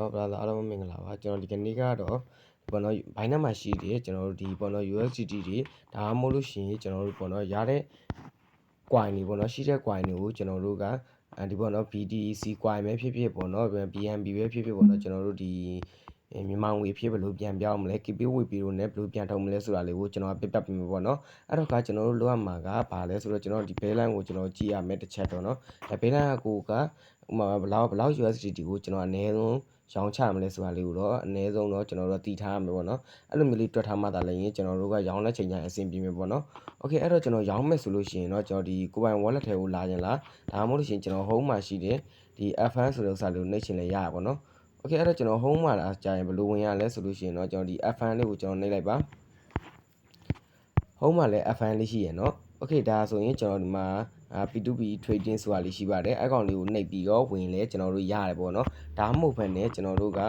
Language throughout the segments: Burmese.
နော် brother အားလုံးမင်္ဂလာပါကျွန်တော်ဒီကနေ့ကတော့ဘောနော်ဘိုင်းနက်မှာရှိတယ်ကျွန်တော်တို့ဒီဘောနော် USDT တွေဒါမှမဟုတ်လို့ရှိရင်ကျွန်တော်တို့ဘောနော်ရတဲ့ coin တွေဘောနော်ရှိတဲ့ coin တွေကိုကျွန်တော်တို့ကဒီဘောနော် BTC coin ပဲဖြစ်ဖြစ်ဘောနော် BNB ပဲဖြစ်ဖြစ်ဘောနော်ကျွန်တော်တို့ဒီမြန်မာငွေဖြစ်ဘယ်လိုပြန်ပြောင်းမလဲ KP ဝေပြီးတော့ ਨੇ ဘယ်လိုပြန်ထုတ်မလဲဆိုတာလေးကိုကျွန်တော်ပြပြပေးမယ်ပေါ့နော်အဲ့တော့ကကျွန်တော်တို့လိုအပ်မှာကဘာလဲဆိုတော့ကျွန်တော်ဒီ baseline ကိုကျွန်တော်ကြည့်ရမယ်တစ်ချက်တော့နော်အဲ baseline ကိုကဥမာဘလောက်ဘလောက် USDT ကိုကျွန်တော်အနည်းဆုံး ရောင်းချမလဲဆိုတာလေးကိုတော့အနည်းဆုံးတော့ကျွန်တော်တို့တည်ထားရမယ်ပေါ့နော်အဲ့လိုမျိုးလေးတွက်ထားမှသာလည်းရင်ကျွန်တော်တို့ကရောင်းတဲ့ချိန်တိုင်းအဆင်ပြေမယ်ပေါ့နော်โอเคအဲ့တော့ကျွန်တော်ရောင်းမယ်ဆိုလို့ရှိရင်တော့ကျွန်တော်ဒီကိုပိုင် wallet ထဲကိုလာရင်လားဒါမှမဟုတ်လို့ရှိရင်ကျွန်တော် home မှာရှိတဲ့ဒီ FN ဆိုတဲ့ဥစ္စာလေးကိုနှိပ်ချင်လဲရပါပေါ့နော်โอเคအဲ့တော့ကျွန်တော် home မှာလာကြာရင်ဘယ်လိုဝင်ရလဲဆိုလို့ရှိရင်တော့ကျွန်တော်ဒီ FN လေးကိုကျွန်တော်နှိပ်လိုက်ပါ home မှာလည်း FN လေးရှိရယ်เนาะโอเคဒါဆိုရင်ကျွန်တော်ဒီမှာ P2P trading ဆိုတာလေးရှိပါတယ်အဲ့ကောင်လေးကိုနှိပ်ပြီးတော့ဝင်လဲကျွန်တော်တို့ရတယ်ပေါ့နော်ဒါမှမဟုတ်ဘဲနဲ့ကျွန်တော်တို့က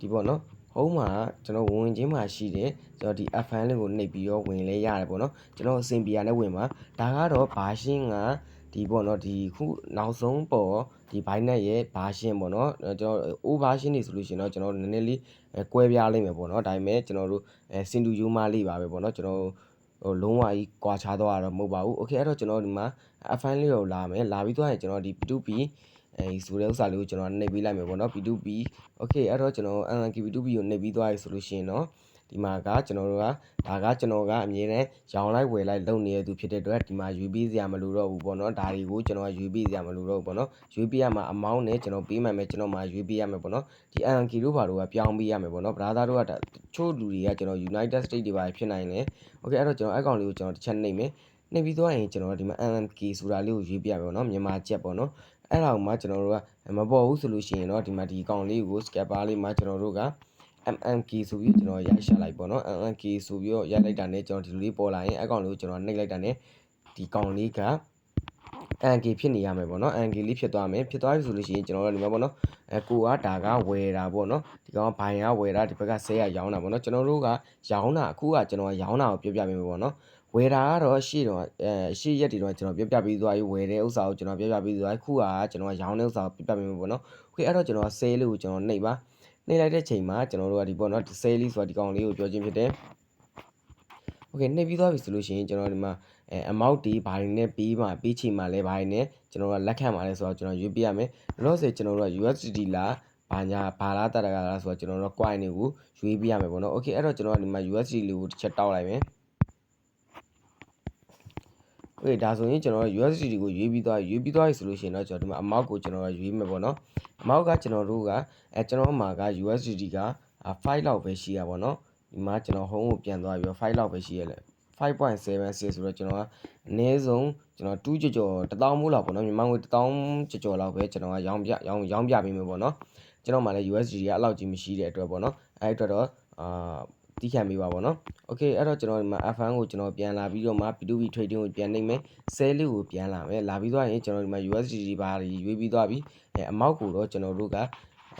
ဒီပေါ့နော် home မှာကျွန်တော်ဝင်ချင်းမှာရှိတယ်ကျွန်တော်ဒီ FN လေးကိုနှိပ်ပြီးတော့ဝင်လဲရတယ်ပေါ့နော်ကျွန်တော်အဆင်ပြေရနဲ့ဝင်ပါဒါကတော့ဘာရှင်းကဒီပေါ့နော်ဒီခုနောက်ဆုံးပေါ်ဒီ Binance ရဲ့ version ပေါ့နော်ကျွန်တော် O version နေဆိုလို့ရှိရင်တော့ကျွန်တော်နည်းနည်းလေးကွဲပြားလိမ့်မယ်ပေါ့နော်ဒါပေမဲ့ကျွန်တော်တို့အဲစင်တူယူမလေးပါပဲပေါ့နော်ကျွန်တော် ဟိုလုံးဝကြီးကွာခြားသွားတာတော့မဟုတ်ပါဘူး။ Okay အဲ့တော့ကျွန်တော်ဒီမှာ F5 လေးကိုလာမယ်လာပြီးသွားရင်ကျွန်တော်ဒီ P2P အဲဆိုတဲ့ဥစ္စာလေးကိုကျွန်တော်နှိပ်ပေးလိုက်မယ်ပေါ့နော် P2P Okay အဲ့တော့ကျွန်တော် NLK P2P ကိုနှိပ်ပြီးသွားပြီဆိုလို့ရှိရင်တော့ ဒီမှာကကျွန်တော်တို့ကဒါကကျွန်တော်ကအမြဲတမ်းရောင်းလိုက်ဝယ်လိုက်လုပ်နေတဲ့သူဖြစ်တဲ့အတွက်ဒီမှာ UB စရာမလိုတော့ဘူးပေါ့နော်ဒါတွေကိုကျွန်တော်က UB စရာမလိုတော့ဘူးပေါ့နော် UB ရမှာ amount နဲ့ကျွန်တော်ပေးမှမယ်ကျွန်တော်မှာ UB ရမယ်ပေါ့နော်ဒီ NLK တို့ဘာတို့ကပြောင်းပေးရမယ်ပေါ့နော် brother တို့ကချို့လူတွေကကျွန်တော် United States တွေပါဖြစ်နိုင်တယ်โอเคအဲ့တော့ကျွန်တော် account လေးကိုကျွန်တော်တစ်ချက်နှိပ်မယ်နှိပ်ပြီးသွားရင်ကျွန်တော်ဒီမှာ NLK ဆိုတာလေးကိုရွေးပြရမယ်ပေါ့နော်မြန်မာကျက်ပေါ့နော်အဲ့ဒါကိုမှကျွန်တော်တို့ကမပေါ်ဘူးဆိုလို့ရှိရင်တော့ဒီမှာဒီကောင်လေးကို scalper လေးမှာကျွန်တော်တို့က MMK ဆိုပြီးကျွန်တော်ရိုက်ရှာလိုက်ပေါ့နော် MMK ဆိုပြီးတော့ရိုက်လိုက်တာနဲ့ကျွန်တော်ဒီလိုလေးပေါ်လာရင်အကောင့်လေးကိုကျွန်တော်နှိပ်လိုက်တာနဲ့ဒီကောင်လေးက NK ဖြစ်နေရမယ်ပေါ့နော် NK လေးဖြစ်သွားမယ်ဖြစ်သွားပြီဆိုလို့ရှိရင်ကျွန်တော်တို့ဒီမှာပေါ့နော်အဲကိုကဒါကဝယ်တာပေါ့နော်ဒီကောင်ဘိုင်ကဝယ်တာဒီဘက်ကဆဲရရောင်းတာပေါ့နော်ကျွန်တော်တို့ကရောင်းတာအခုကကျွန်တော်ကရောင်းတာကိုပြောပြပေးမယ်ပေါ့နော်ဝယ်တာကတော့ရှေ့တော့အဲရှေ့ရက်တွေတော့ကျွန်တော်ပြပြပြီးသွားပြီးဝယ်တဲ့ဥစ္စာကိုကျွန်တော်ပြပြပြီးသွားခုကကျွန်တော်ကရောင်းတဲ့ဥစ္စာကိုပြပြပေးမယ်ပေါ့နော်โอเคအဲ့တော့ကျွန်တော်က sale လေးကိုကျွန်တော်နှိပ်ပါ နှိပ်လိုက်တဲ့ချိန်မှာကျွန်တော်တို့ကဒီပေါ့နော် daily ဆိုတာဒီကောင်လေးကိုပြောခြင်းဖြစ်တယ် okay နှိပ်ပြီးသွားပြီဆိုလို့ရှိရင်ကျွန်တော်ဒီမှာအဲ amount တွေဘာတွေနဲ့ပေးမှာပေးချိန်မှာလဲဘာတွေနဲ့ကျွန်တော်တို့ကလက်ခံမှာလဲဆိုတော့ကျွန်တော်ရွေးပြရမယ်လောလောဆယ်ကျွန်တော်တို့က USDT လားဘာညာဘာလားတတကလားဆိုတော့ကျွန်တော်တို့ coin တွေကိုရွေးပြရမယ်ပေါ့နော် okay အဲ့တော့ကျွန်တော်ဒီမှာ USDT လေးကိုတစ်ချက်တောက်လိုက်မယ် โอเคဒါဆိုရင်ကျွန်တော် USDT ကိုရွေးပြီးသွားရွေးပြီးသွားပြီဆိုလို့ရှိရင်တော့ကျွန်တော်ဒီမှာ amount ကိုကျွန်တော်ရွေးမယ်ပေါ့နော် amount ကကျွန်တော်တို့ကအဲကျွန်တော်မှာက USDT က5လောက်ပဲရှိရပါတော့ဒီမှာကျွန်တော် home ကိုပြန်သွားပြီးတော့5လောက်ပဲရှိရလေ5.76ဆိုတော့ကျွန်တော်ကအနည်းဆုံးကျွန်တော်2ကြော်ကြော်1000မိုးလောက်ပေါ့နော်မြန်မာငွေ1000ကြော်ကြော်လောက်ပဲကျွန်တော်ကရောင်းပြရောင်းရောင်းပြပေးမယ်ပေါ့နော်ကျွန်တော်မှလည်း USDT ကအဲ့လောက်ကြီးမရှိတဲ့အတွက်ပေါ့နော်အဲ့အတွက်တော့အာ တီးခံပေးပါပေါ့နော်။ Okay အဲ့တော့ကျွန်တော်ဒီမှာ F1 ကိုကျွန်တော်ပြန်လာပြီးတော့မှ P2P trading ကိုပြန်နှိမ့်မယ်။ sell လေးကိုပြန်လာမယ်။လာပြီးသွားရင်ကျွန်တော်ဒီမှာ USDT ဘာတွေရွေးပြီးသွားပြီ။အဲအမောက်ကိုတော့ကျွန်တော်တို့က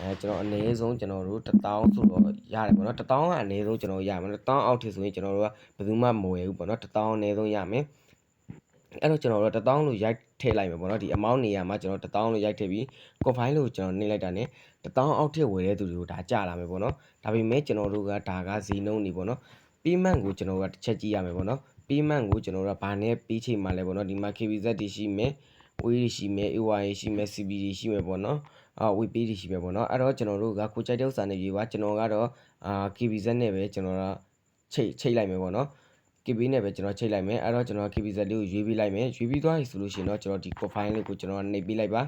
အဲကျွန်တော်အနည်းဆုံးကျွန်တော်တို့1000ဆိုတော့ရတယ်ပေါ့နော်1000ကအနည်းဆုံးကျွန်တော်ရမယ်1000အောက်ထိဆိုရင်ကျွန်တော်တို့ကဘယ်သူမှမဝယ်ဘူးပေါ့နော်1000အနည်းဆုံးရမယ် အဲ့တော့ကျွန်တော်တို့1000လို့ရိုက်ထည့်လိုက်မယ်ပေါ့နော်ဒီ amount နေရာမှာကျွန်တော်1000လို့ရိုက်ထည့်ပြီး confine လို့ကျွန်တော်နှိပ်လိုက်တာ ਨੇ 1000အောက်ထည့်ဝယ်တဲ့သူတွေကိုဒါကြာလာမယ်ပေါ့နော်ဒါပေမဲ့ကျွန်တော်တို့ကဒါကဈေးနှုန်းနေပေါ့နော်ပြီးမှန်ကိုကျွန်တော်တို့ကတစ်ချက်ကြည့်ရမယ်ပေါ့နော်ပြီးမှန်ကိုကျွန်တော်တို့ကဘာနဲ့ပြီးချိန်မှလဲပေါ့နော်ဒီမှာ KBZ တွေရှိမယ်ဝေးတွေရှိမယ် AY ရှိမယ် CB တွေရှိမယ်ပေါ့နော်အာဝေးပေးတွေရှိမယ်ပေါ့နော်အဲ့တော့ကျွန်တော်တို့ကကိုကြိုက်တဲ့ဥစ္စာနဲ့ရေးပါကျွန်တော်ကတော့အာ KBZ နဲ့ပဲကျွန်တော်ကချိတ်ချိတ်လိုက်မယ်ပေါ့နော် KB နဲ့ပဲကျွန်တော်ချိတ်လိုက်မယ်အဲ့တော့ကျွန်တော် KBZ လေးကိုရွေးပြီးလိုက်မယ်ရွေးပြီးသွားပြီဆိုလို့ရှိရင်တော့ကျွန်တော်ဒီ profile လေးကိုကျွန်တော်နှိပ်ပြီးလိုက်ပါ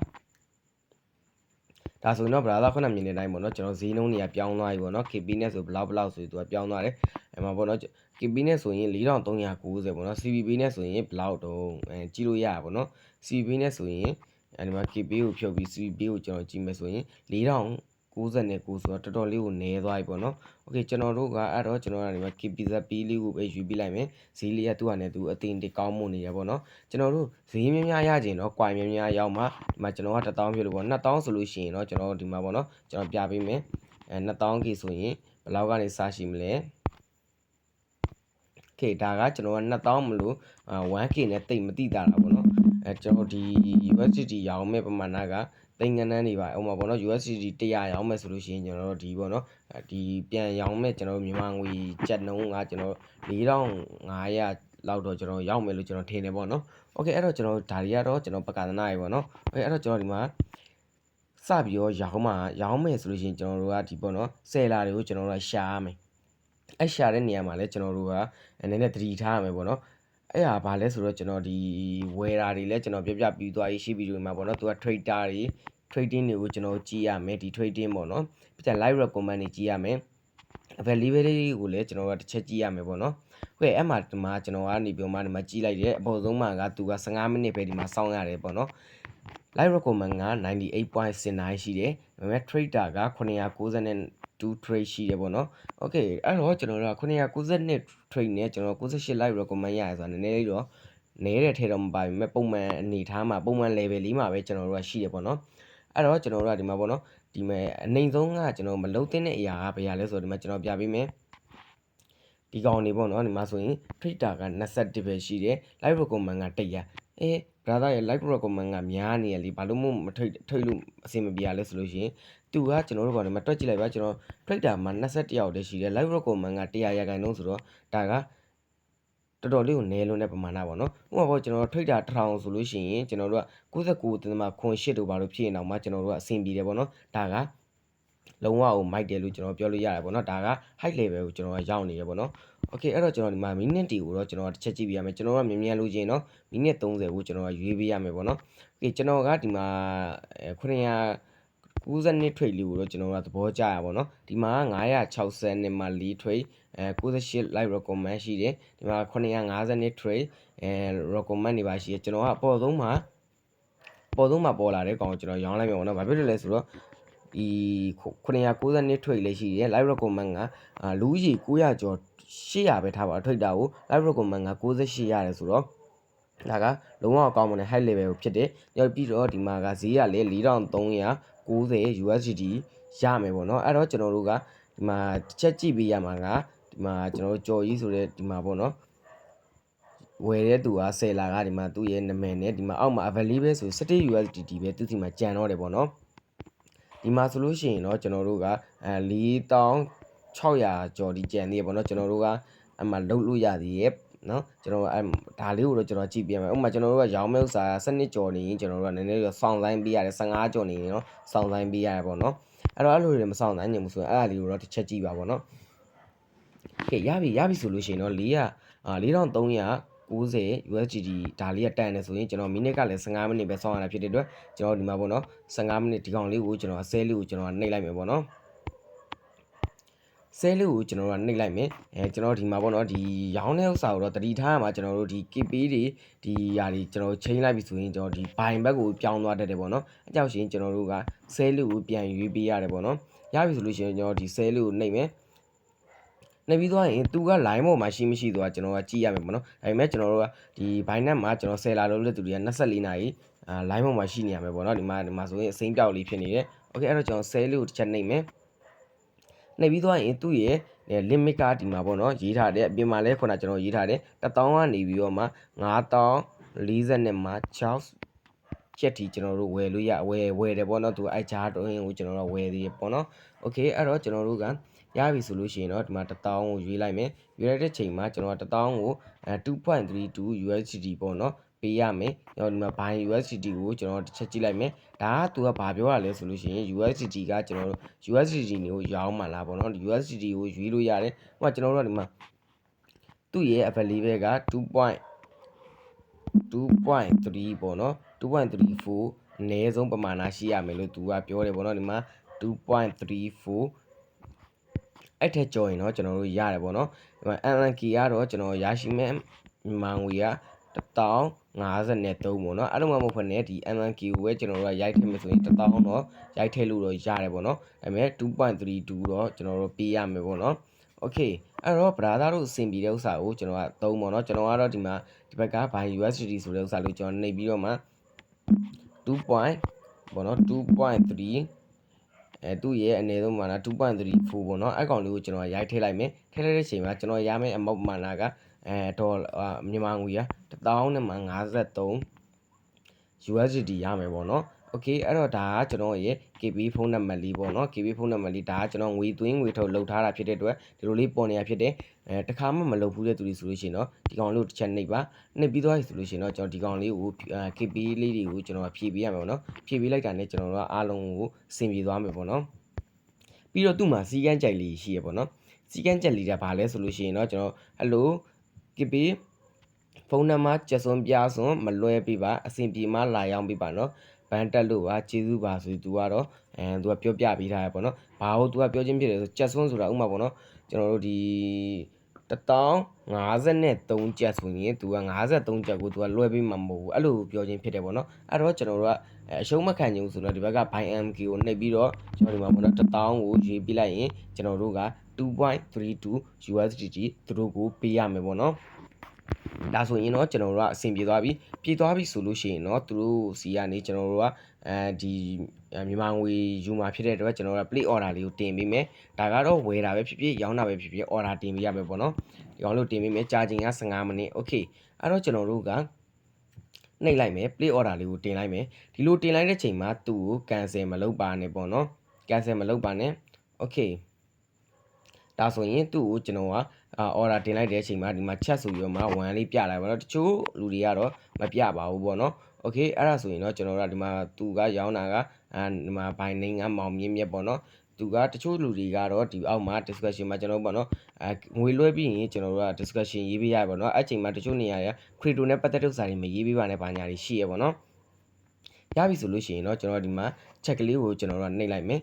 ဒါဆိုရင်တော့ brother ခုနမြင်တဲ့အတိုင်းပေါ့နော်ကျွန်တော်ဈေးနှုန်းတွေကပြောင်းသွားပြီပေါ့နော် KB နဲ့ဆိုဘလောက်ဘလောက်ဆိုသူကပြောင်းသွားတယ်အဲ့မှာပေါ့နော် KB နဲ့ဆိုရင်4390ပေါ့နော် CBB နဲ့ဆိုရင်ဘလောက်တုံးအဲကြည့်လို့ရပါပေါ့နော် CBB နဲ့ဆိုရင်အဲဒီမှာ KB ကိုဖြုတ်ပြီး CBB ကိုကျွန်တော်ကြည့်မယ်ဆိုရင်4000 69ဆိုတော့တော်တော်လေးကိုနည်းသွားပြီပေါ့နော်။ Okay ကျွန်တော်တို့ကအဲ့တော့ကျွန်တော်ကနေမှာ KPZ P လေးကိုပဲယူပြလိုက်မယ်။ဈေးလေးကသူ့ဟာနဲ့သူအတင်တကောင်းမှုနေရပေါ့နော်။ကျွန်တော်တို့ဈေးများများရကျင်တော့ quite များများရောက်မှဒီမှာကျွန်တော်က1000ဖြစ်လို့ပေါ့2000ဆိုလို့ရှိရင်တော့ကျွန်တော်ဒီမှာပေါ့နော်ကျွန်တော်ပြပေးမယ်။အဲ 2000ကြီးဆိုရင်ဘယ်လောက်ကနေစရှိမလဲ။ Okay ဒါကကျွန်တော်က2000မလို့ 1K နဲ့တိတ်မတိတာတာပေါ့နော်။အဲကျွန်တော်ဒီ USDT ရောင်းမဲ့ပမာဏက တိန်ကနန်းတွေပါဥပမာပေါ့နော် USDT 100ရောင်းမယ်ဆိုလို့ရှိရင်ကျွန်တော်တို့ဒီပေါ့နော်ဒီပြန်ရောင်းမဲ့ကျွန်တော်တို့မြန်မာငွေကျပ်နှုန်းကကျွန်တော်4500လောက်တော့ကျွန်တော်ရောက်မယ်လို့ကျွန်တော်ထင်တယ်ပေါ့နော်โอเคအဲ့တော့ကျွန်တော်ဒါတွေကတော့ကျွန်တော်ပကာသနာရေပေါ့နော်โอเคအဲ့တော့ကျွန်တော်ဒီမှာစပြီးတော့ရောင်းမှာရောင်းမယ်ဆိုလို့ရှိရင်ကျွန်တော်တို့ကဒီပေါ့နော်ဆယ်လာတွေကိုကျွန်တော်တို့ကရှာရမယ်အဲ့ရှာတဲ့နေရာမှာလဲကျွန်တော်တို့ကနည်းနည်းသတိထားရမယ်ပေါ့နော် အဲ့ဟာဘာလဲဆိုတော့ကျွန်တော်ဒီဝယ်တာတွေလဲကျွန်တော်ပြပြပြီးသွားရေးရှိပြီးတော့မှာပေါ့နော်သူက trader တွေ trading တွေကိုကျွန်တော်ကြည့်ရမယ်ဒီ trading ပေါ့နော်ပြီးကြ live recommend တွေကြည့်ရမယ် availability ကိုလည်းကျွန်တော်ကတစ်ချက်ကြည့်ရမယ်ပေါ့နော်ဟုတ်ကဲ့အဲ့မှာဒီမှာကျွန်တော်ကနေပြီးမှဒီမှာကြည့်လိုက်တယ်အပေါ်ဆုံးမှာကသူက15မိနစ်ပဲဒီမှာစောင့်ရတယ်ပေါ့နော် live recommend က98.69ရှိတယ်ဒါပေမဲ့ trader က 992 trade ရှိတယ်ပေါ့နော် okay အဲ့တော့ကျွန်တော်တို့က992 trade နဲ့ကျွန်တော်98 live recommend ရတယ်ဆိုတာနည်းနည်းလေးတော့နေတဲ့ထဲတော့မပါဘူးမဲ့ပုံမှန်အနေထားမှာပုံမှန် level လေးမှာပဲကျွန်တော်တို့ကရှိတယ်ပေါ့နော်အဲ့တော့ကျွန်တော်တို့ကဒီမှာပေါ့နော်ဒီမဲ့အနေဆုံးကကျွန်တော်မလုံးတဲ့အရာကဘယ်ရလဲဆိုတော့ဒီမှာကျွန်တော်ပြပေးမယ်ဒီကောင်နေပေါ့နော်ဒီမှာဆိုရင် trader က21ပဲရှိတယ် live recommend က100 အဲ brother ရဲ့ live recommend ကများနေရလေဘာလို့မို့မထိတ်ထိတ်လို့အဆင်မပြေရလဲဆိုလို့ရှိရင်သူကကျွန်တော်တို့ကောင်ဒီမှာတွက်ကြည့်လိုက်ပါကျွန်တော် trader မှာ21ယောက်တည်းရှိတယ် live recommend က100ရာခိုင်နှုန်းဆိုတော့ဒါကတော်တော်လေးကိုနည်းလွန်းတဲ့ပမာဏပေါ့နော်ဥပမာပေါ့ကျွန်တော် trader 1000ဆိုလို့ရှိရင်ကျွန်တော်တို့က69တင်မှာခွန်8တို့ဘာလို့ဖြစ်နေအောင်မှကျွန်တော်တို့ကအဆင်ပြေတယ်ပေါ့နော်ဒါကလုံးဝကိုမိုက်တယ်လို့ကျွန်တော်ပြောလို့ရတယ်ပေါ့နော်ဒါက high level ကိုကျွန်တော်ကရောက်နေရပေါ့နော် โอเคအဲ့တော့ကျွန်တော်ဒီမှာ minute တီကိုတော့ကျွန်တော်ကတစ်ချက်ကြည့်ပြရမယ်ကျွန်တော်ကမြင်မြန်လို့ချင်းเนาะ minute 30ကိုကျွန်တော်ကရွေးပေးရမယ်ပေါ့နော်โอเคကျွန်တော်ကဒီမှာ900 92 trade လေးကိုတော့ကျွန်တော်ကသဘောကျရပါတော့ဒီမှာ960နဲ့မှာ4 trade အဲ98 live recommend ရှိတယ်ဒီမှာ950 trade အဲ recommend နေပါရှိတယ်ကျွန်တော်ကအပေါ်ဆုံးမှာပေါ်ဆုံးမှာပေါ်လာတဲ့ကောင်ကိုကျွန်တော်ရောင်းလိုက်မယ်ပေါ့နော်ဘာဖြစ်လို့လဲဆိုတော့ဒီ992 trade လေးရှိတယ် live recommend ကလူကြီး900ကျော် 800ပဲထားပါထိတ်တာကို live recommend က68ရတယ်ဆိုတော့ဒါကလုံးဝအကောင်းမွန်တဲ့ high level ကိုဖြစ်တယ်။နောက်ပြီးတော့ဒီမှာကဈေးကလည်း4390 USDT ရမယ်ပေါ့နော်။အဲ့တော့ကျွန်တော်တို့ကဒီမှာတစ်ချက်ကြည့်ပေးရမှာကဒီမှာကျွန်တော်တို့ကြော်ကြီးဆိုတဲ့ဒီမှာပေါ့နော်။ဝယ်တဲ့သူကဆယ်လာကဒီမှာသူ့ရဲ့နာမည်နဲ့ဒီမှာအောက်မှာ available ဆို17 USDT ပဲသူ့စီမှာကြံတော့တယ်ပေါ့နော်။ဒီမှာဆိုလို့ရှိရင်တော့ကျွန်တော်တို့ကအဲ 4600ကျော်ဒီကြံသေးရပေါ့နော်ကျွန်တော်တို့ကအမှလုတ်လို့ရသေးရဲ့နော်ကျွန်တော်အဲဒါလေးကိုတော့ကျွန်တော်ကြည့်ပြမယ်ဥပမာကျွန်တော်တို့ကရောင်းမဲ့ဥစ္စာစနစ်ကျော်နေရင်ကျွန်တော်တို့ကနည်းနည်းတော့စောင့်ဆိုင်ပေးရတယ်15ကျော်နေရင်နော်စောင့်ဆိုင်ပေးရတယ်ပေါ့နော်အဲ့တော့အဲ့လိုတွေမစောင့်နိုင်နိုင်ဘူးဆိုရင်အဲ့ဒါလေးကိုတော့တစ်ချက်ကြည့်ပါပေါ့နော်ကဲရပြီရပြီဆိုလို့ရှိရင်တော့400အာ4390 USDT ဒါလေးကတန်တယ်ဆိုရင်ကျွန်တော်မိနစ်ကလည်း15မိနစ်ပဲစောင့်ရတာဖြစ်တဲ့အတွက်ကျွန်တော်ဒီမှာပေါ့နော်15မိနစ်ဒီကောင်လေးကိုကျွန်တော်ဆဲလေးကိုကျွန်တော်နှိပ်လိုက်မယ်ပေါ့နော် ဆဲလေးကိုကျွန်တော်တို့ကနှိပ်လိုက်မယ်အဲကျွန်တော်ဒီမှာပေါ့နော်ဒီရောင်းတဲ့ဥစ္စာကိုတော့တတိထားရမှာကျွန်တော်တို့ဒီ KP တွေဒီຢာတွေကျွန်တော်ချိန်လိုက်ပြီဆိုရင်ကျွန်တော်ဒီဘိုင်ဘက်ကိုပြောင်းသွားတတ်တယ်ပေါ့နော်အကြောက်ရှင်ကျွန်တော်တို့ကဆဲလေးကိုပြန်ရွေးပေးရတယ်ပေါ့နော်ရပြီဆိုလို့ရှိရင်ကျွန်တော်ဒီဆဲလေးကိုနှိပ်မယ်နေပြီးသွားရင်သူက line ပေါ်မှာရှိမရှိဆိုတာကျွန်တော်ကကြည့်ရမယ်ပေါ့နော်ဒါပေမဲ့ကျွန်တော်တို့ကဒီ Binance မှာကျွန်တော်ဆယ်လာလို့လက်သူတွေက24နာရီအာ line ပေါ်မှာရှိနေရမယ်ပေါ့နော်ဒီမှာဒီမှာဆိုရင်အစိမ်းပြောက်လေးဖြစ်နေတယ် okay အဲ့တော့ကျွန်တော်ဆယ်လေးကိုတစ်ချက်နှိပ်မယ် နှိပ်ပြီးသွားရင်သူ့ရဲ့ limit ကဒီမှာပေါ့နော်ရေးထားတယ်အပြင်မှာလဲခုနကျွန်တော်ရေးထားတယ်1000ကနေပြီးတော့မှ9000 40နဲ့မှ6ချက်တီကျွန်တော်တို့ဝယ်လို့ရဝယ်ဝယ်တယ်ပေါ့နော်သူအဲ့ချားတော့ရင်ကိုကျွန်တော်တို့ဝယ်သေးတယ်ပေါ့နော်โอเคအဲ့တော့ကျွန်တော်တို့ကရပြီဆိုလို့ရှိရင်တော့ဒီမှာ1000ကိုရွေးလိုက်မယ်ရွေးလိုက်တဲ့ချိန်မှာကျွန်တော်1000ကိုအဲ2.32 USDT ပေါ့နော် ပေးရမယ်။ကျွန်တော်ဒီမှာ buy USDT ကိုကျွန်တော်တစ်ချက်ကြည့်လိုက်မယ်။ဒါကသူကဘာပြောရလဲဆိုလို့ရှိရင် USDT ကကျွန်တော်တို့ USDT ကိုရောင်းမှလာပေါ့နော်။ USDT ကိုရွေးလို့ရတယ်။ဟိုကကျွန်တော်တို့ကဒီမှာသူ့ရဲ့ available က2.2.3ပေါ့နော်2.34အနည်းဆုံးပမာဏရှိရမယ်လို့သူကပြောတယ်ပေါ့နော်ဒီမှာ2.34အဲ့ထက်ကျော်ရင်တော့ကျွန်တော်တို့ရတယ်ပေါ့နော်ဒီမှာ LNK ကတော့ကျွန်တော်ရရှိမဲ့မြန်မာငွေက 1053ပေါ့နော်အဲ့လိုမှမဟုတ်ဖ ਨੇ ဒီ MNQ ကိုပဲကျွန်တော်တို့ကရိုက်ထည့်မယ်ဆိုရင်1000တော့ရိုက်ထည့်လို့တော့ရတယ်ပေါ့နော်ဒါပေမဲ့2.32တော့ကျွန်တော်တို့ပေးရမယ်ပေါ့နော်โอเคအဲ့တော့ brother တို့အဆင်ပြေတဲ့ဥစ္စာကိုကျွန်တော်ကသုံးပေါ့နော်ကျွန်တော်ကတော့ဒီမှာဒီဘက်က by USDT ဆိုတဲ့ဥစ္စာလေးကျွန်တော်နှိပ်ပြီးတော့မှ2. ပေါ့နော်2.3အဲသူ့ရဲ့အနေဆုံးမာန2.34ပေါ့နော်အကောင်လေးကိုကျွန်တော်ရိုက်ထည့်လိုက်မယ်ထည့်လိုက်တဲ့ချိန်မှာကျွန်တော်ရမယ့်အမောက်မာနက အဲဒေါ်မြန်မာငွေက1053 USDT ရမယ်ပေါ့နော် โอเคအဲ့တော့ဒါကကျွန်တော်ရဲ့ KB ဖုန်းနံပါတ်လေးပေါ့နော် KB ဖုန်းနံပါတ်လေးဒါကကျွန်တော်ငွေသွင်းငွေထုတ်လုပ်ထားတာဖြစ်တဲ့အတွက်ဒီလိုလေးပေါ်နေရဖြစ်တဲ့အဲတခါမှမလုပ်ဘူးတဲ့သူတွေဆိုလို့ရှိရင်တော့ဒီကောင်လေးကိုတစ်ချက်နှိပ်ပါနှိပ်ပြီးသွားပြီဆိုလို့ရှိရင်တော့ကျွန်တော်ဒီကောင်လေးကိုအဲ KB လေးတွေကိုကျွန်တော်ဖြည့်ပေးရမယ်ပေါ့နော်ဖြည့်ပေးလိုက်တာနဲ့ကျွန်တော်တို့ကအားလုံးကိုအဆင်ပြေသွားမယ်ပေါ့နော်ပြီးတော့သူ့မှာစီကန်းကြိုက်လေးရှိရပေါ့နော်စီကန်းကြက်လေးကဘာလဲဆိုလို့ရှိရင်တော့ကျွန်တော်ဟယ်လို KB ဖုန်းနံပါတ်ကျက်စွန်ပြားစွန်မလွဲပြပါအဆင်ပြေမှလာရောက်ပြပါနော်ဘန်တက်လို့ပါကျေးဇူးပါဆိုသူကတော့အဲသူကပြောပြပေးထားရပေါ့နော်ဘာလို့သူကပြောချင်းဖြစ်တယ်ဆိုကျက်စွန်ဆိုတာဥမာပေါ့နော်ကျွန်တော်တို့ဒီ1053ကျက်ဆိုရင်သူက53ကျက်ကိုသူကလွှဲပေးမှာမဟုတ်ဘူးအဲ့လိုပြောချင်းဖြစ်တယ်ပေါ့နော်အဲ့တော့ကျွန်တော်တို့ကအရှုံးမခံချင်ဘူးဆိုတော့ဒီဘက်က buy MK ကိုနှိပ်ပြီးတော့ကျွန်တော်ဒီမှာပေါ့နော်1000ကိုရွေးပြလိုက်ရင်ကျွန်တော်တို့က2.32 USDT သူတို့ကိုပေးရမယ်ပေါ့နော် ဒါဆိုရင်တော့ကျွန်တော်တို့ကအဆင်ပြေသွားပြီပြေသွားပြီဆိုလို့ရှိရင်တော့သူတို့စီကနေကျွန်တော်တို့ကအဲဒီမြန်မာငွေယူมาဖြစ်တဲ့အတွက်ကျွန်တော်တို့က play order လေးကိုတင်ပေးမယ်ဒါကတော့ဝယ်တာပဲဖြစ်ဖြစ်ရောင်းတာပဲဖြစ်ဖြစ် order တင်ပေးရမယ်ပေါ့နော်ဒီကောင်လို့တင်ပေးမယ်ကြာချိန်က15မိနစ် okay အဲ့တော့ကျွန်တော်တို့ကနှိပ်လိုက်မယ် play order လေးကိုတင်လိုက်မယ်ဒီလိုတင်လိုက်တဲ့ချိန်မှာသူ့ကို cancel မလုပ်ပါနဲ့ပေါ့နော် cancel မလုပ်ပါနဲ့ okay ဒါဆိုရင်သူ့ကိုကျွန်တော်က အာ order တင်လိုက်တဲ့အချိန်မှာဒီမှာ chat ဆိုပြီးတော့မှ1လေးပြလိုက်ပါတော့တချို့လူတွေကတော့မပြပါဘူးပေါ့နော် okay အဲ့ဒါဆိုရင်တော့ကျွန်တော်တို့ကဒီမှာသူကရောင်းတာကအာဒီမှာ buy name ကမောင်မြင့်မြတ်ပေါ့နော်သူကတချို့လူတွေကတော့ဒီအောက်မှာ discussion မှာကျွန်တော်ပေါ့နော်အဲငွေလွှဲပြီးရင်ကျွန်တော်တို့က discussion ရေးပေးရပါတော့အဲ့ချိန်မှာတချို့နေရာရ crypto နဲ့ပတ်သက်တဲ့ဥစ္စာတွေမရေးပေးပါနဲ့ဘာညာတွေရှိရပါတော့ရပြီဆိုလို့ရှိရင်တော့ကျွန်တော်ဒီမှာ check ကလေးကိုကျွန်တော်တို့ကနှိပ်လိုက်မယ်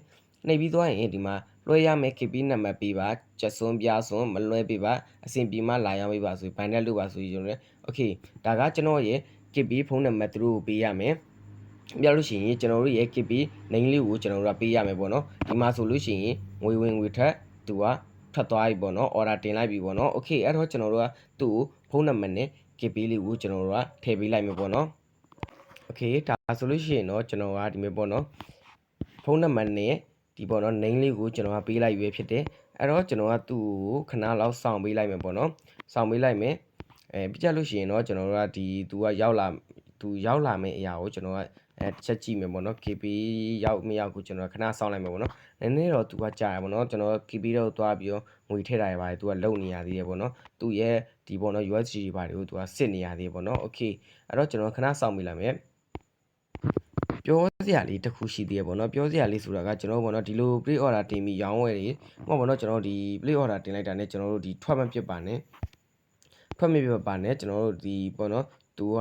နှိပ်ပြီးသွားရင်ဒီမှာလွှဲရမယ် KP နံပါတ်ပေးပါချက်စွန်းပြစွန်းမလွှဲပေးပါအဆင်ပြေမှလာရောက်ပေးပါဆိုဘိုင်နဲ့လို့ပါဆိုကျွန်တော်လည်း okay ဒါကကျွန်တော်ရဲ့ KP ဖုန်းနံပါတ်သူတို့ကိုပေးရမယ်ပြလို့ရှိရင်ကျွန်တော်တို့ရဲ့ KP နိုင်လေးကိုကျွန်တော်တို့ကပေးရမယ်ပေါ့နော်ဒီမှာဆိုလို့ရှိရင်ငွေဝင်ငွေထက်သူကထွက်သွားပြီပေါ့နော် order တင်လိုက်ပြီပေါ့နော် okay အဲ့တော့ကျွန်တော်တို့ကသူ့ကိုဖုန်းနံပါတ်နဲ့ KP လေးကိုကျွန်တော်တို့ကထည့်ပေးလိုက်မယ်ပေါ့နော် okay ဒါဆိုလို့ရှိရင်တော့ကျွန်တော်ကဒီမဲ့ပေါ့နော်ဖုန်းနံပါတ်နဲ့ ဒီပေါ့နော် name လေးကိုကျွန်တော်ကပေးလိုက်ရွေးဖြစ်တယ်အဲ့တော့ကျွန်တော်ကသူ့ကိုခဏလောက်စောင့်ပေးလိုက်မယ်ပေါ့နော်စောင့်ပေးလိုက်မယ်အဲပြကြလို့ရှိရင်တော့ကျွန်တော်တို့ကဒီသူကရောက်လာသူရောက်လာမယ့်အရာကိုကျွန်တော်ကအဲတစ်ချက်ကြည့်မယ်ပေါ့နော် KP ရောက်မရောက်ကိုကျွန်တော်ခဏစောင့်လိုက်မယ်ပေါ့နော်နည်းနည်းတော့သူကကြာရပေါ့နော်ကျွန်တော် KP တော့သွားပြီးတော့ငွေထည့်တာရပါတယ်သူကလုံနေရသေးတယ်ပေါ့နော်သူရဲ့ဒီပေါ့နော် USD တွေပါတယ်ကိုသူကစစ်နေရသေးတယ်ပေါ့နော် okay အဲ့တော့ကျွန်တော်ခဏစောင့်ပေးလိုက်မယ် ပြောစရာလေးတစ်ခုရှိသေးရပေါ့နော်ပြောစရာလေးဆိုတာကကျွန်တော်ပေါ့နော်ဒီလို play order တင်ပြီးရောင်းဝယ်တွေဟောပေါ့နော်ကျွန်တော်ဒီ play order တင်လိုက်တာနဲ့ကျွန်တော်တို့ဒီထွက်မဖြစ်ပါနဲ့ထွက်မဖြစ်ပါနဲ့ကျွန်တော်တို့ဒီပေါ့နော်သူက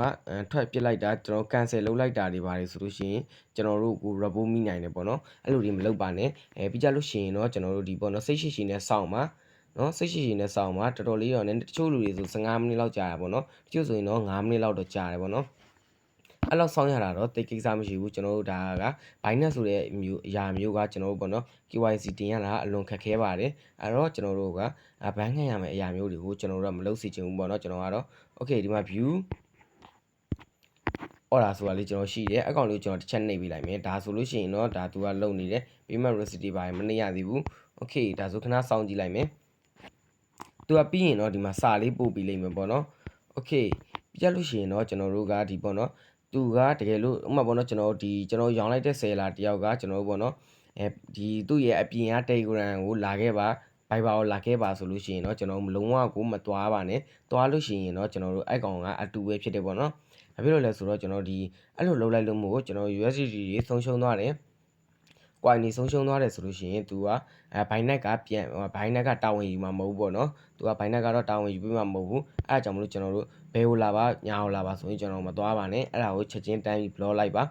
ထွက်ပြစ်လိုက်တာကျွန်တော် cancel လုပ်လိုက်တာတွေပါတယ်ဆိုလို့ရှိရင်ကျွန်တော်တို့ကို report မိနိုင်တယ်ပေါ့နော်အဲ့လိုတွေမလုပ်ပါနဲ့အဲပြီးကြလို့ရှိရင်တော့ကျွန်တော်တို့ဒီပေါ့နော်စိတ်ရှိရှိနဲ့စောင့်ပါနော်စိတ်ရှိရှိနဲ့စောင့်ပါတော်တော်လေးတော့နည်းတချို့လူတွေဆို15မိနစ်လောက်ကြာတာပေါ့နော်တချို့ဆိုရင်တော့5မိနစ်လောက်တော့ကြာတယ်ပေါ့နော် အဲ့လောက်ဆောင်းရတာတော့တိတ်ကိစ္စမရှိဘူးကျွန်တော်တို့ဒါက Binance ဆိုတဲ့မျိုးအရာမျိုးကကျွန်တော်တို့ပေါ့နော် KYC တင်ရတာအလွန်ခက်ခဲပါတယ်အဲ့တော့ကျွန်တော်တို့ကဘန်းခံရမယ့်အရာမျိုးတွေကိုကျွန်တော်တို့ကမလုပ်စီချင်ဘူးပေါ့နော်ကျွန်တော်ကတော့ okay ဒီမှာ view order ဆိုတာလေးကျွန်တော်ရှိတယ်အကောင့်လေးကိုကျွန်တော်တစ်ချက်နှိပ်ပေးလိုက်မယ်ဒါဆိုလို့ရှိရင်တော့ဒါသူကလုံနေတယ် payment receipt ပါမနှိပ်ရသေးဘူး okay ဒါဆိုခဏစောင့်ကြည့်လိုက်မယ်သူကပြီးရင်တော့ဒီမှာစာလေးပို့ပေးလိမ့်မယ်ပေါ့နော် okay ပြရလို့ရှိရင်တော့ကျွန်တော်တို့ကဒီပေါ့နော် သူကတကယ်လို့ဥပမာပေါ့နော်ကျွန်တော်ဒီကျွန်တော်ရောင်းလိုက်တဲ့ဆယ်လာတယောက်ကကျွန်တော်တို့ပေါ့နော်အဲဒီသူ့ရဲ့အပြင်က Telegram ကိုလာခဲ့ပါဘိုင်ဘာကိုလာခဲ့ပါဆိုလို့ရှိရင်တော့ကျွန်တော်မလုံးဝကိုမသွားပါနဲ့သွားလို့ရှိရင်တော့ကျွန်တော်တို့အဲ့ကောင်ကအတူပဲဖြစ်တယ်ပေါ့နော်ဘာဖြစ်လို့လဲဆိုတော့ကျွန်တော်ဒီအဲ့လိုလုပ်လိုက်လို့မို့ကျွန်တော် USDT တွေဆုံးရှုံးသွားတယ်။ coin နေဆုံးရှုံးသွားတယ်ဆိုလို့ရှိရင် तू ကအဲ Binance ကပြန် Binance ကတာဝန်ယူမှာမဟုတ်ဘူးပေါ့နော်။ तू က Binance ကတော့တာဝန်ယူပေးမှာမဟုတ်ဘူး။အဲအကြောင်းမလို့ကျွန်တော်တို့ ဘယ်ကိုလာပါညာကိုလာပါဆိုရင်ကျွန်တော်မသွားပါနဲ့။အဲ့ဒါကိုချက်ချင်းတန်းပြီး block လိုက်ပါ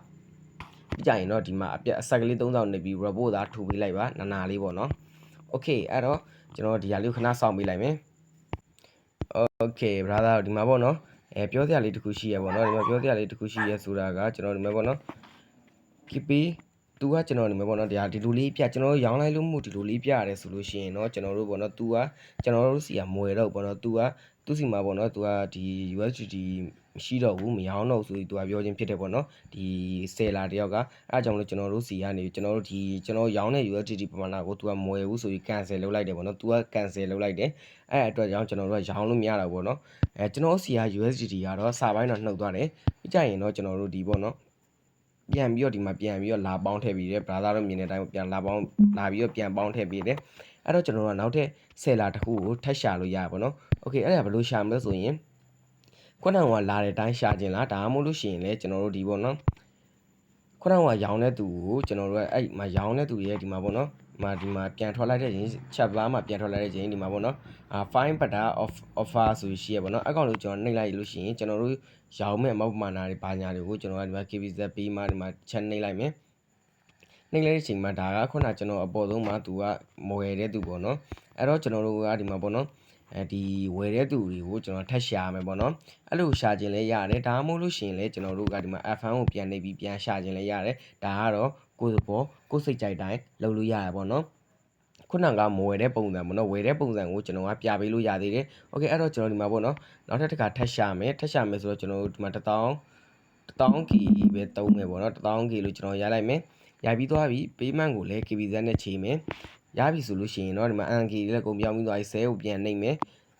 ။ပြီးကြရင်တော့ဒီမှာအပြက်အဆက်ကလေး3000နေပြီး report သားထူပေးလိုက်ပါနာနာလေးပေါ့နော်။ Okay အဲ့တော့ကျွန်တော်ဒီဟာလေးကိုခဏစောင့်ပေးလိုက်မယ်။ Okay brother ဒီမှာပေါ့နော်။အဲပြောစရာလေးတစ်ခုရှိရပေါ့နော်ဒီမှာပြောစရာလေးတစ်ခုရှိရဆိုတာကကျွန်တော်ဒီမှာပေါ့နော် KP သူကကျွန်တော်နေမှာပေါ့နော်ဒါဒီလိုလေးပြကျွန်တော်ရောင်းလိုက်လို့မို့ဒီလိုလေးပြရတယ်ဆိုလို့ရှိရင်တော့ကျွန်တော်တို့ပေါ့နော် तू ကကျွန်တော်တို့စီကမွေတော့ပေါ့နော် तू က သူ့စီမှာပေါ့နော်သူကဒီ USDT မရှိတော့ဘူးမရောင်းတော့ဘူးဆိုပြီးသူကပြောချင်းဖြစ်တယ်ပေါ့နော်ဒီဆယ်လာတယောက်ကအဲအကြောင်းလို့ကျွန်တော်တို့စီကနေကျွန်တော်တို့ဒီကျွန်တော်ရောင်းတဲ့ USDT ပမာဏကိုသူကမွယ်ဘူးဆိုပြီး cancel လုပ်လိုက်တယ်ပေါ့နော်သူက cancel လုပ်လိုက်တယ်အဲအတွက်ကြောင့်ကျွန်တော်တို့ကရောင်းလို့မရတော့ဘူးပေါ့နော်အဲကျွန်တော်စီက USDT ကတော့စာပိုင်းတော့နှုတ်သွားတယ်ပြီးကြရင်တော့ကျွန်တော်တို့ဒီပေါ့နော်ပြန်ပြီးတော့ဒီမှာပြန်ပြီးတော့လာပေါင်းထည့်ပြီးတယ်ဘရာသာတို့မြင်တဲ့အတိုင်းပြန်လာပေါင်းလာပြီးတော့ပြန်ပေါင်းထည့်ပြီးတယ် အဲ့တော့ကျွန်တော်တို့ကနောက်ထပ်ဆယ်လာတစ်ခုကိုထပ်ရှာလို့ရပါဘောနော်โอเคအဲ့ဒါဘယ်လိုရှာမလဲဆိုရင်ခုနကလာတဲ့အတိုင်းရှာခြင်းလားဒါမှမဟုတ်လို့ရှိရင်လည်းကျွန်တော်တို့ဒီပေါ့နော်ခုနကရောင်းတဲ့သူကိုကျွန်တော်တို့ကအဲ့မှာရောင်းတဲ့သူရဲ့ဒီမှာပေါ့နော်ဒီမှာဒီမှာပြန်ထွက်လိုက်တဲ့ချိန် chat bar မှာပြန်ထွက်လိုက်တဲ့ချိန်ဒီမှာပေါ့နော်အာ fine butter of offer ဆိုရှိရပေါ့နော်အကောင့်လို့ကျွန်တော်နှိပ်လိုက်လို့ရှိရင်ကျွန်တော်တို့ရောင်းမဲ့အမောက်ပမာဏတွေဘာညာတွေကိုကျွန်တော်ကဒီမှာ KBZ ပြီးမှဒီမှာ chat နှိပ်လိုက်မယ် နှိမ့်လိုက်တဲ့အချိန်မှာဒါကခုနကျွန်တော်အပေါ်ဆုံးမှာသူကမဝယ်တဲ့သူပေါ့နော်အဲ့တော့ကျွန်တော်တို့ကဒီမှာပေါ့နော်အဲဒီဝယ်တဲ့သူတွေကိုကျွန်တော်ထပ်ရှာမယ်ပေါ့နော်အဲ့လိုရှာခြင်းလည်းရတယ်ဒါမှမဟုတ်လို့ရှိရင်လည်းကျွန်တော်တို့ကဒီမှာ F1 ကိုပြန်နေပြီးပြန်ရှာခြင်းလည်းရတယ်ဒါကတော့ကိုယ်ပေါ်ကိုယ်စိတ်ကြိုက်တိုင်းလုပ်လို့ရတယ်ပေါ့နော်ခုနကမဝယ်တဲ့ပုံစံပေါ့နော်ဝယ်တဲ့ပုံစံကိုကျွန်တော်ကပြပေးလို့ရသေးတယ်။ Okay အဲ့တော့ကျွန်တော်ဒီမှာပေါ့နော်နောက်ထပ်တစ်ခါထပ်ရှာမယ်ထပ်ရှာမယ်ဆိုတော့ကျွန်တော်တို့ဒီမှာ1000 1000 K ပဲတုံးမယ်ပေါ့နော်1000 K လို့ကျွန်တော်ရလိုက်မယ်။ ရပြီးသွားပြီ payment ကိုလည်း KBZ နဲ့ချိန်မယ်ရပြီဆိုလို့ရှိရင်တော့ဒီမှာ ANK လည်းကုန်ပြောင်းပြီးသွားပြီ10ကိုပြန်နှိပ်မယ်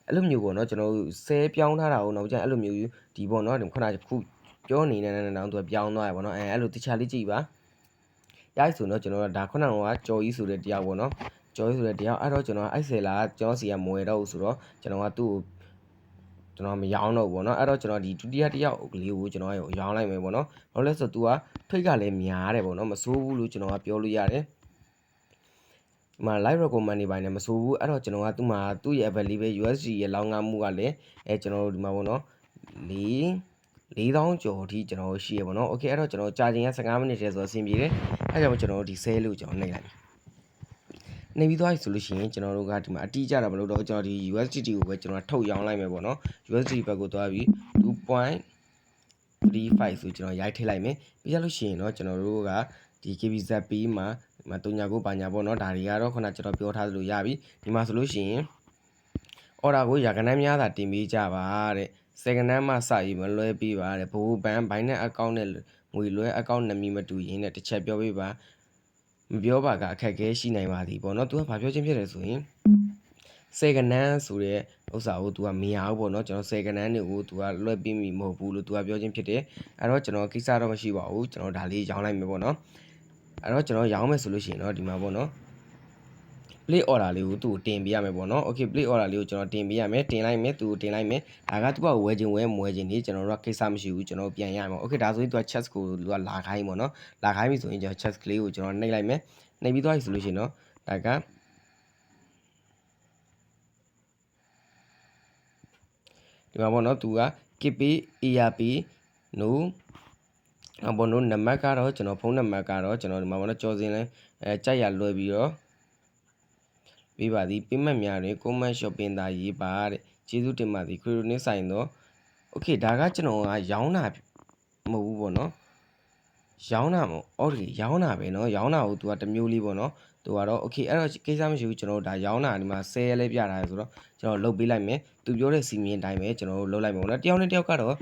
အဲ့လိုမျိုးပေါ့နော်ကျွန်တော်တို့10ပြောင်းထားတာကိုနောက်ကျအဲ့လိုမျိုးဒီပေါ့နော်ဒီခုနကခုပြောနေတဲ့နဲ့တော့သူပြောင်းသွားရပေါ့နော်အဲအဲ့လိုတခြားလေးကြည့်ပါရပြီဆိုတော့ကျွန်တော်ကဒါခုနကကြော်ကြီးဆိုတဲ့တရားပေါ့နော်ကြော်ကြီးဆိုတဲ့တရားအဲ့တော့ကျွန်တော်အဲ့ဆယ်လာကျွန်တော်စီကမွေတော့ဘူးဆိုတော့ကျွန်တော်ကသူ့ကို ကျွန်တော်မရောင်းတော့ဘူးပေါ့နော်အဲ့တော့ကျွန်တော်ဒီဒုတိယတစ်ယောက်ကလေးကိုကျွန်တော်ရောင်းလိုက်မယ်ပေါ့နော်ဘာလို့လဲဆိုတော့ तू ကဖိတ်ကလည်းများတယ်ပေါ့နော်မစိုးဘူးလို့ကျွန်တော်ကပြောလို့ရတယ်ဒီမှာ live recommend နေပိုင်းနဲ့မဆိုဘူးအဲ့တော့ကျွန်တော်ကသူ့မှာသူ့ရဲ့ available USD ရဲ့လောင်းငါမှုကလည်းအဲကျွန်တော်တို့ဒီမှာပေါ့နော်၄4000ကျော်အထိကျွန်တော်ရှိရပါတော့။ Okay အဲ့တော့ကျွန်တော်ကြာချိန်က15မိနစ်တည်းဆိုတော့အဆင်ပြေတယ်။အဲ့ကြောင့်ကျွန်တော်ဒီ10လို့ကျွန်တော်နှိပ်လိုက်မယ်။ နှိပ်ပြီးသွားပြီဆိုလို့ရှိရင်ကျွန်တော်တို့ကဒီမှာအတိအကျတာမလို့တော့ကျွန်တော်ဒီ USDT ကိုပဲကျွန်တော်ထုတ်ရောင်းလိုက်မယ်ပေါ့နော်။ USDT ဘက်ကိုသွားပြီး2.35ဆိုကျွန်တော်ရိုက်ထည့်လိုက်မယ်။ပြီးရလို့ရှိရင်တော့ကျွန်တော်တို့ကဒီ KBZP မှာဒီမှာတုံညာကိုပါညာပေါ့နော်ဒါတွေကတော့ခုနကျွန်တော်ပြောထားသလိုရပြီဒီမှာဆိုလို့ရှိရင် order ကိုရာခိုင်နှုန်းများသာတင်ပေးကြပါတဲ့ second hand မှစရေးမလွဲပေးပါတဲ့ဘိုးဘန်ဘိုင်းနဲ့ account နဲ့ငွေလွဲ account နာမည်မတူရင်းနဲ့တစ်ချက်ပြောပေးပါ မပြောပါကအခက်အခဲရှိနိုင်ပါသည်ပေါ့နော်သူကဘာပြောချင်းဖြစ်တယ်ဆိုရင်စေကနန်းဆိုတဲ့ဥစ္စာကို तू ကမရဘူးပေါ့နော်ကျွန်တော်စေကနန်းတွေကို तू ကလွှဲပြီးမိမဟုတ်ဘူးလို့ तू ကပြောချင်းဖြစ်တယ်အဲ့တော့ကျွန်တော်ကိစ္စတော့မရှိပါဘူးကျွန်တော်ဒါလေးရောင်းလိုက်မယ်ပေါ့နော်အဲ့တော့ကျွန်တော်ရောင်းမယ်ဆိုလို့ရှိရင်တော့ဒီမှာပေါ့နော် play order လေးကိုသူ့ကိုတင်ပေးရမယ်ပေါ့နော် okay play order လေးကိုကျွန်တော်တင်ပေးရမယ်တင်လိုက်မယ်သူ့ကိုတင်လိုက်မယ်ဒါကသူကဝယ်ခြင်းဝယ်မဝယ်ခြင်းနေကျွန်တော်တို့ကကိစ္စမရှိဘူးကျွန်တော်ပြန်ရမယ် okay ဒါဆိုရင်သူက chest ကိုသူကလာခိုင်းပေါ့နော်လာခိုင်းပြီဆိုရင်ကျွန်တော် chest ကလေးကိုကျွန်တော်နှိပ်လိုက်မယ်နှိပ်ပြီးသွားပြီဆိုလို့ရှိရင်တော့ဒါကဒီမှာပေါ့နော်သူက KP ERP no အပေါ်တို့နံပါတ်ကတော့ကျွန်တော်ဖုန်းနံပါတ်ကတော့ကျွန်တော်ဒီမှာပေါ့နော်ကြော်စင်လဲအဲကြိုက်ရလွှဲပြီးတော့ ပေးပါသည်ပေးမတ်များတွင် comment shopping သာရေးပါတဲ့ကျေးဇူးတင်ပါသည်ခရီးနှင်းဆိုင်တော့ okay ဒါကကျွန်တော်ကရောင်းတာမဟုတ်ဘူးပေါ့နော်ရောင်းတာမဟုတ်အော်ဒီရောင်းတာပဲနော်ရောင်းတာကို तू ကတစ်မျိုးလေးပေါ့နော် तू ကတော့ okay အဲ့တော့ကိစ္စမရှိဘူးကျွန်တော်တို့ဒါရောင်းတာဒီမှာ10ရဲလေးပြထားတယ်ဆိုတော့ကျွန်တော်လုတ်ပေးလိုက်မယ် तू ပြောတဲ့စီမင်းအတိုင်းပဲကျွန်တော်တို့လုတ်လိုက်မယ်ပေါ့နော်တယောက်နဲ့တယောက်ကတော့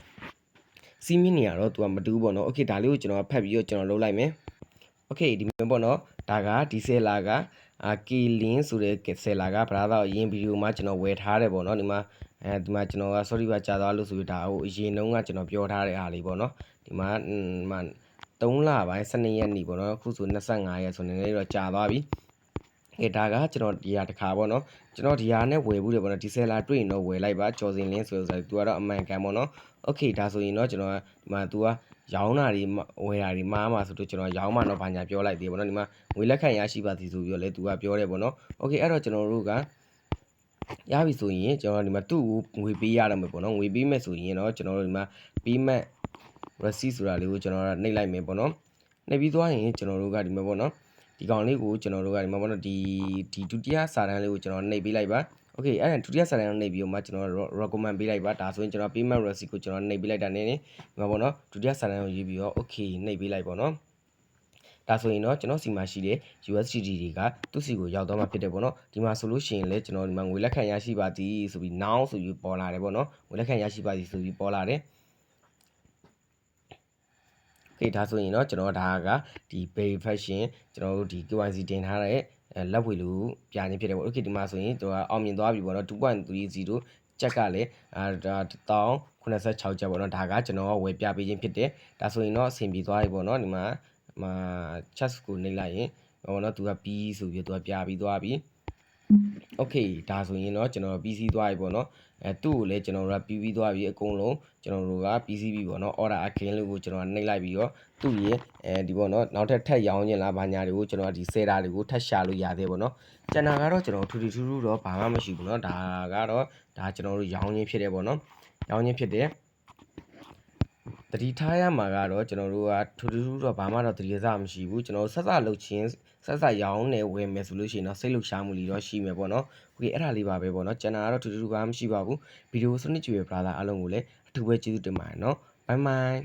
စီမင်းနေရတော့ तू ကမတူဘူးပေါ့နော် okay ဒါလေးကိုကျွန်တော်ဖတ်ပြီးတော့ကျွန်တော်လုတ်လိုက်မယ် okay ဒီမျိုးပေါ့နော်ဒါကဒီ10လာက အာကီလင်းဆိုတဲ့ဆယ်လာကဗရာသာအရင်ဗီဒီယိုမှာကျွန်တော်ဝယ်ထားတယ်ပေါ့နော်ဒီမှာအဲဒီမှာကျွန်တော်က sorry ပါကြာသွားလို့ဆိုပြီးဒါဟိုအရင်တုန်းကကျွန်တော်ပြောထားတဲ့အားလေးပေါ့နော်ဒီမှာမှာ3လပိုင်း12ရက်နေ့ပေါ့နော်အခုဆို25ရက်ဆိုနေနေတော့ကြာသွားပြီအဲဒါကကျွန်တော်ဒီဟာတစ်ခါပေါ့နော်ကျွန်တော်ဒီဟာနဲ့ဝယ်ဘူးတယ်ပေါ့နော်ဒီဆယ်လာတွေ့ရင်တော့ဝယ်လိုက်ပါကြော်စင်လင်းဆိုဆိုသူကတော့အမှန်ကန်ပေါ့နော်โอเคဒါဆိုရင်တော့ကျွန်တော်ကဒီမှာ तू က ရောင်းတာတွေဝယ်တာတွေမှားမှာဆိုတော့ကျွန်တော်ရောင်းမှတော့ဘာညာပြောလိုက်သေးပေါ့နော်ဒီမှာငွေလက်ခံရရှိပါသည်ဆိုပြီးတော့လဲ तू ကပြောတယ်ပေါ့နော်โอเคအဲ့တော့ကျွန်တော်တို့ကရပြီဆိုရင်ကျွန်တော်ဒီမှာသူ့ကိုငွေပေးရတော့မယ်ပေါ့နော်ငွေပေးမယ်ဆိုရင်တော့ကျွန်တော်တို့ဒီမှာပေးမဲ့ receipt ဆိုတာလေးကိုကျွန်တော်ကနှိပ်လိုက်မယ်ပေါ့နော်နှိပ်ပြီးသွားရင်ကျွန်တော်တို့ကဒီမှာပေါ့နော်ဒီကောင်လေးကိုကျွန်တော်တို့ကဒီမှာပေါ့နော်ဒီဒီဒုတိယစာတန်းလေးကိုကျွန်တော်နှိပ်ပေးလိုက်ပါ โอเคအဲ့ဒါဒုတိယစာတန်းကိုနှိပ်ပြီးတော့မှကျွန်တော် recommend ပေးလိုက်ပါဒါဆိုရင်ကျွန်တော် payment receipt ကိုကျွန်တော်နှိပ်ပေးလိုက်တာနေနေဒီမှာပေါ့နော်ဒုတိယစာတန်းကိုရေးပြီးတော့ okay နှိပ်ပေးလိုက်ပေါ့နော်ဒါဆိုရင်တော့ကျွန်တော်စီမှာရှိတဲ့ USDT တွေကသူ့စီကိုရောက်တော့မှဖြစ်တယ်ပေါ့နော်ဒီမှာဆိုလို့ရှိရင်လည်းကျွန်တော်ဒီမှာငွေလက်ခံရရှိပါသည်ဆိုပြီး now ဆိုပြီးပေါ်လာတယ်ပေါ့နော်ငွေလက်ခံရရှိပါသည်ဆိုပြီးပေါ်လာတယ်ေးဒါဆိုရင်တော့ကျွန်တော်ဒါကဒီ verification ကျွန်တော်တို့ဒီ KYC တင်ထားတဲ့ လက်ဝေလူပြခြင်းဖြစ်တယ်ပေါ့။ Okay ဒီမှာဆိုရင်သူကအောင်မြင်သွားပြီပေါ့နော်2.30ကြက်ကလည်းအာဒါ1086ကျပ်ပေါ့နော်ဒါကကျွန်တော်ဝယ်ပြပေးခြင်းဖြစ်တယ်ဒါဆိုရင်တော့အဆင်ပြေသွားပြီပေါ့နော်ဒီမှာမှာ chat ကိုနှိပ်လိုက်ရင်ဟောနော်သူကပြီးဆိုပြီးသူကပြပြီးသွားပြီ โอเคဒါဆိုရင်တော့ကျွန်တော်ပြီးစီးသွားပြီပေါ့နော်အဲသူ့ကိုလည်းကျွန်တော်တို့ကပြီးပြီးသွားပြီအကုန်လုံးကျွန်တော်တို့ကပြီးစီးပြီပေါ့နော် order again လို့ကိုကျွန်တော်ကနှိပ်လိုက်ပြီးတော့သူ့ရဲ့အဲဒီပေါ့နော်နောက်ထပ်ထပ်ရောင်းခြင်းလားဘာညာတွေကိုကျွန်တော်ကဒီ seller တွေကိုထပ်ရှာလို့ရသေးပေါ့နော်ကျန်တာကတော့ကျွန်တော်ထူထူထူထူတော့ဘာမှမရှိဘူးเนาะဒါကတော့ဒါကျွန်တော်တို့ရောင်းခြင်းဖြစ်တယ်ပေါ့နော်ရောင်းခြင်းဖြစ်တယ်တတိထားရမှာကတော့ကျွန်တော်တို့ကထူထူထူတော့ဘာမှတော့တတိယစားမရှိဘူးကျွန်တော်တို့ဆက်ဆက်လုပ်ချင်း ဆက်ဆက်ရောင်းနေဝယ်မယ်ဆိုလို့ရှိရင်တော့စိတ်လှုပ်ရှားမှုလေးတော့ရှိမယ်ပေါ့နော်โอเคအဲ့ဒါလေးပါပဲပေါ့နော်ကျန်တာကတော့ထူထူထူဘာမှမရှိပါဘူးဗီဒီယိုစနစ်ကျွေ brother အားလုံးကိုလည်းအထူးပဲကျေးဇူးတင်ပါတယ်เนาะဘိုင်ဘိုင်